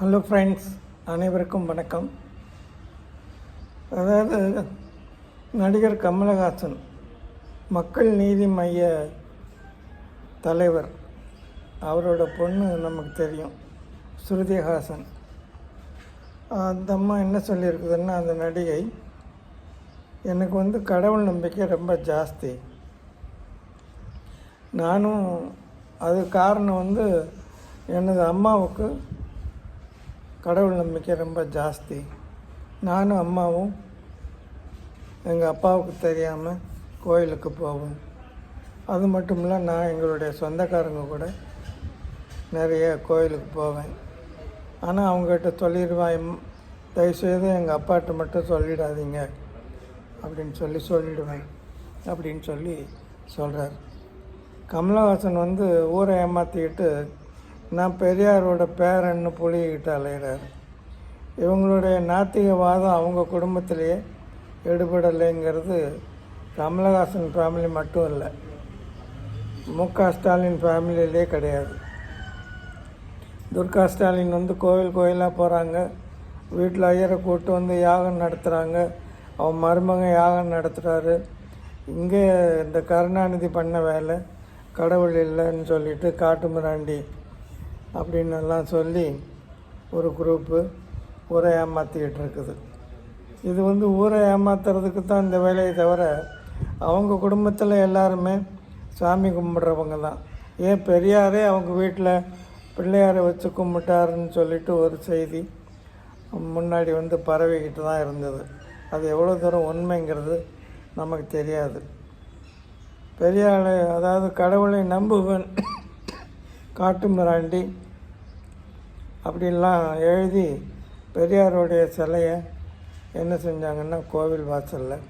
Hello friends அனைவருக்கும் வணக்கம். அதாவது நடிகர் கமலஹாசன் மக்கள் நீதி மைய தலைவர் அவரோட பொண்ணு நமக்கு தெரியும் ஸ்ருதிஹாசன். அந்த அம்மா என்ன சொல்லியிருக்குதுன்னா அந்த நடிகை எனக்கு வந்து கடவுள் நம்பிக்கை ரொம்ப ஜாஸ்தி. நானும் அது காரணம் வந்து எனது அம்மாவுக்கு கடவுள் நம்பிக்கை ரொம்ப ஜாஸ்தி. நானும் அம்மாவும் எங்கள் அப்பாவுக்கு தெரியாமல் கோயிலுக்கு போவோம். அது மட்டும் இல்லை நான் எங்களுடைய சொந்தக்காரங்க கூட நிறைய கோயிலுக்கு போவேன். ஆனால் அவங்ககிட்ட சொல்லிடுவேன் தயவுசெய்து எங்கள் அப்பாட்ட மட்டும் சொல்லிடாதீங்க. அப்படின்னு சொல்லி சொல்லிடுவேன். அப்படின்னு சொல்லி சொல்கிறார் கமலஹாசன் வந்து ஊரை ஏமாற்றிக்கிட்டு நான் பெரியாரோட பேரன்னு புலிகிட்ட அலைகிறார் இவங்களுடைய நாத்திகவாதம் அவங்க குடும்பத்திலேயே எடுபடலைங்கிறது கமலஹாசன் ஃபேமிலி மட்டும் இல்லை மு க ஸ்டாலின் ஃபேமிலியிலே கிடையாது. துர்கா ஸ்டாலின் வந்து கோவில் கோயிலாக போகிறாங்க வீட்டில் ஐயரை கூட்டு வந்து யாகம் நடத்துகிறாங்க அவன் மருமகன் யாகம் நடத்துகிறாரு இங்கே இந்த கருணாநிதி பண்ண வேலை கடவுள் இல்லைன்னு சொல்லிட்டு காட்டு மிராண்டி அப்படின்னு எல்லாம் சொல்லி ஒரு குரூப்பு ஊரை ஏமாற்றிக்கிட்டு இருக்குது இது வந்து ஊரை ஏமாத்துறதுக்கு தான் இந்த வேலையை தவிர அவங்க குடும்பத்தில் எல்லாருமே சாமி கும்பிட்றவங்க தான். ஏன் பெரியாரே அவங்க வீட்டில் பிள்ளையாரை வச்சு கும்பிட்டாருன்னு சொல்லிட்டு ஒரு செய்தி முன்னாடி வந்து பரவிக்கிட்டு தான் இருந்தது. அது எவ்வளோ தூரம் உண்மைங்கிறது நமக்கு தெரியாது. பெரியாளை அதாவது கடவுளை நம்புவன். காட்டு மிராண்டி அப்படின்லாம் எழுதி பெரியாருடைய சிலையை என்ன செஞ்சாங்கன்னா கோவில் வாசலில்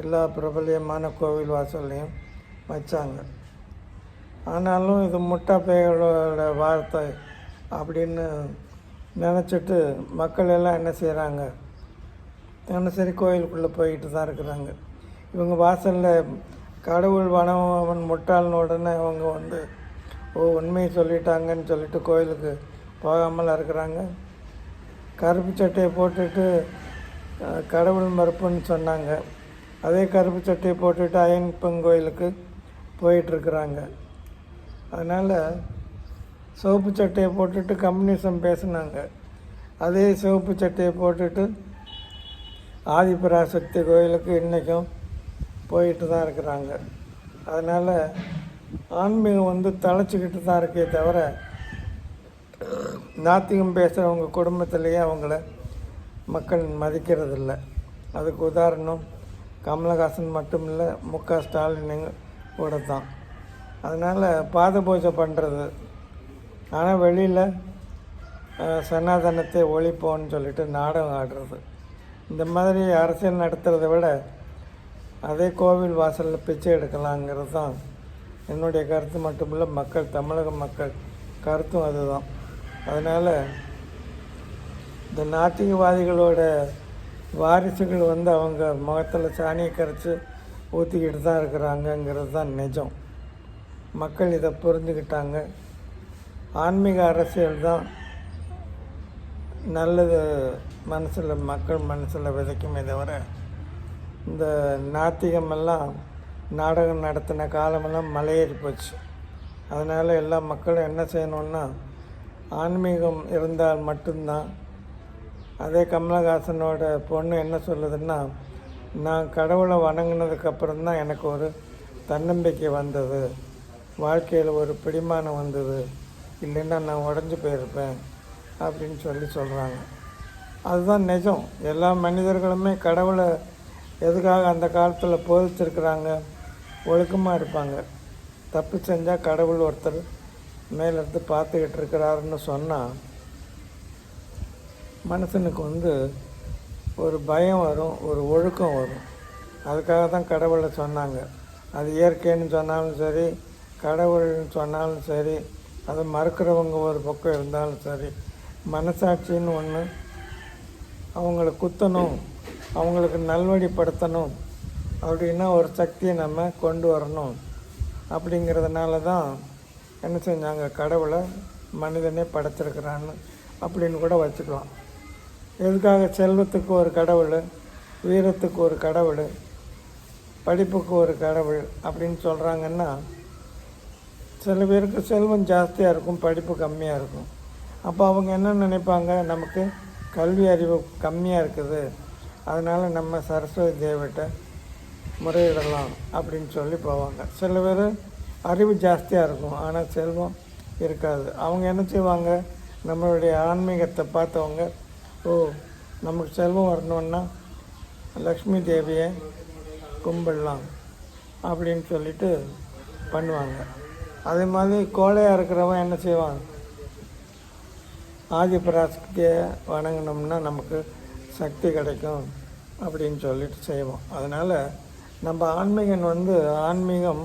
எல்லா பிரபலியமான கோவில் வாசல்லையும் வச்சாங்க. ஆனாலும் இது முட்டா பேயோட வார்த்தை அப்படின்னு நினச்சிட்டு மக்கள் எல்லாம் என்ன செய்கிறாங்க தினசரி கோயிலுக்குள்ளே போயிட்டு தான் இருக்கிறாங்க. இவங்க வாசலில் கடவுள் வனவன் முட்டாள்னு உடனே அவங்க வந்து ஓ உண்மையை சொல்லிட்டாங்கன்னு சொல்லிட்டு கோயிலுக்கு போகாமல் இருக்கிறாங்க. கருப்பு சட்டையை போட்டுட்டு கடவுள் மறுப்புன்னு சொன்னாங்க. அதே கருப்பு சட்டையை போட்டுட்டு அய்யப்பன் கோயிலுக்கு போயிட்டுருக்குறாங்க. அதனால் சிவப்பு சட்டையை போட்டுட்டு கம்யூனிசம் பேசுனாங்க. அதே சிவப்பு சட்டையை போட்டுட்டு ஆதிபராசக்தி கோயிலுக்கு இன்றைக்கும் போயிட்டு தான் இருக்கிறாங்க. அதனால் ஆன்மீகம் வந்து தழைச்சிக்கிட்டு தான் இருக்கே தவிர நாத்திகம் பேசுகிறவங்க குடும்பத்திலேயே அவங்கள மக்கள் மதிக்கிறதில்ல. அதுக்கு உதாரணம் கமலஹாசன் மட்டும் இல்லை மு க ஸ்டாலின் கூட தான் அதனால் பாத பூஜை பண்ணுறது ஆனால் வெளியில் சனாதனத்தை ஒழிப்போன்னு சொல்லிட்டு நாடகம் ஆடுறது. இந்த மாதிரி அரசியல் நடத்துகிறத விட அதே கோவில் வாசலில் பிச்சை எடுக்கலாங்கிறது தான் என்னுடைய கருத்து மட்டும் இல்லை மக்கள் தமிழக மக்கள் கருத்தும் அதுதான். அதனால் இந்த நாத்திகவாதிகளோட வாரிசுகள் வந்து அவங்க முகத்தில் சாணியை கரைச்சி ஊற்றிக்கிட்டு தான் இருக்கிறாங்கங்கிறது தான் நிஜம். மக்கள் இதை புரிஞ்சுக்கிட்டாங்க. ஆன்மீக அரசியல் தான் நல்லது மனசில் மக்கள் மனசில் விதைக்குமே தவிர இந்த நாத்திகமெல்லாம் நாடகம் நடத்தின காலமெல்லாம் மலையேறி போச்சு. அதனால் எல்லா மக்களும் என்ன செய்யணுன்னா ஆன்மீகம் இருந்தால் மட்டும்தான். அதே கமலஹாசனோட பொண்ணு என்ன சொல்லுதுன்னா நான் கடவுளை வணங்கினதுக்கப்புறம் தான் எனக்கு ஒரு தன்னம்பிக்கை வந்தது. வாழ்க்கையில் ஒரு பிடிமானம் வந்தது. இல்லைன்னா நான் உடஞ்சி போயிருப்பேன் அப்படின்னு சொல்லி சொல்கிறாங்க அதுதான் நிஜம். எல்லா மனிதர்களுமே கடவுளை எதுக்காக அந்த காலத்தில் போதிச்சிருக்கிறாங்க? ஒழுக்கமாக இருப்பாங்க. தப்பு செஞ்சால் கடவுள் ஒருத்தர் மேலேருந்து பார்த்துக்கிட்டு இருக்கிறாருன்னு சொன்னால் மனுஷனுக்கு வந்து ஒரு பயம் வரும் ஒரு ஒழுக்கம் வரும். அதுக்காக தான் கடவுளை சொன்னாங்க. அது இயற்கைன்னு சொன்னாலும் சரி கடவுள்னு சொன்னாலும் சரி அதை மறுக்கிறவங்க ஒரு பக்கம் இருந்தாலும் சரி மனசாட்சின்னு ஒன்று அவங்கள குத்தணும் அவங்களுக்கு நல்வழிப்படுத்தணும் அப்படின்னா ஒரு சக்தியை நம்ம கொண்டு வரணும். அப்படிங்கிறதுனால தான் என்ன செஞ்சாங்க? கடவுளை மனிதனே படைச்சிருக்கிறான்னு அப்படின்னு கூட வச்சுக்கலாம். எதுக்காக செல்வத்துக்கு ஒரு கடவுள் வீரத்துக்கு ஒரு கடவுள் படிப்புக்கு ஒரு கடவுள் அப்படின்னு சொல்கிறாங்கன்னா சில பேருக்கு செல்வம் ஜாஸ்தியாக இருக்கும் படிப்பு கம்மியாக இருக்கும். அப்போ அவங்க என்ன நினைப்பாங்க? நமக்கு கல்வி அறிவு கம்மியாக இருக்குது. அதனால் நம்ம சரஸ்வதி தேவிட்ட முறையிடலாம் அப்படின்னு சொல்லி போவாங்க. சில பேர் அறிவு ஜாஸ்தியாக இருக்கும். ஆனால் செல்வம் இருக்காது. அவங்க என்ன செய்வாங்க? நம்மளுடைய ஆன்மீகத்தை பார்த்தவங்க ஓ நமக்கு செல்வம் வரணுன்னா லக்ஷ்மி தேவியை கும்பிடலாம் அப்படின்னு சொல்லிட்டு பண்ணுவாங்க. அதே மாதிரி கோழையாக இருக்கிறவன் என்ன செய்வான்? ஆதிபராசக்தியை வணங்கினோம்னா நமக்கு சக்தி கிடைக்கும் அப்படின்னு சொல்லிட்டு செய்வோம் அதனால் நம்ம ஆன்மீகன் வந்து ஆன்மீகம்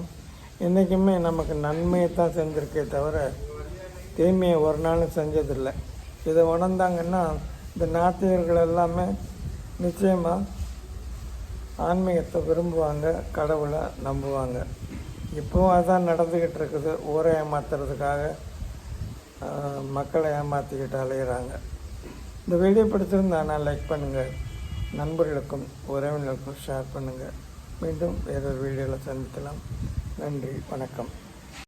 என்றைக்குமே நமக்கு நன்மையை தான் செஞ்சுருக்கே தவிர தீமையை ஒரு நாளும் செஞ்சதில்லை. இதை உணர்ந்தாங்கன்னா இந்த நாத்திகர்கள் எல்லாமே நிச்சயமாக ஆன்மீகத்தை விரும்புவாங்க கடவுளை நம்புவாங்க. இப்போவும் அதான் நடந்துக்கிட்டு இருக்குது. ஊரை ஏமாத்துறதுக்காக மக்களை ஏமாற்றிக்கிட்டு அலையிறாங்க. இந்த வீடியோ பிடிச்சிருந்தா நான் லைக் பண்ணுங்கள் நண்பர்களுக்கும் உறவினர்களுக்கும் ஷேர் பண்ணுங்கள் மீண்டும் வேறொரு வீடியோவில் சந்திக்கலாம். நன்றி வணக்கம்.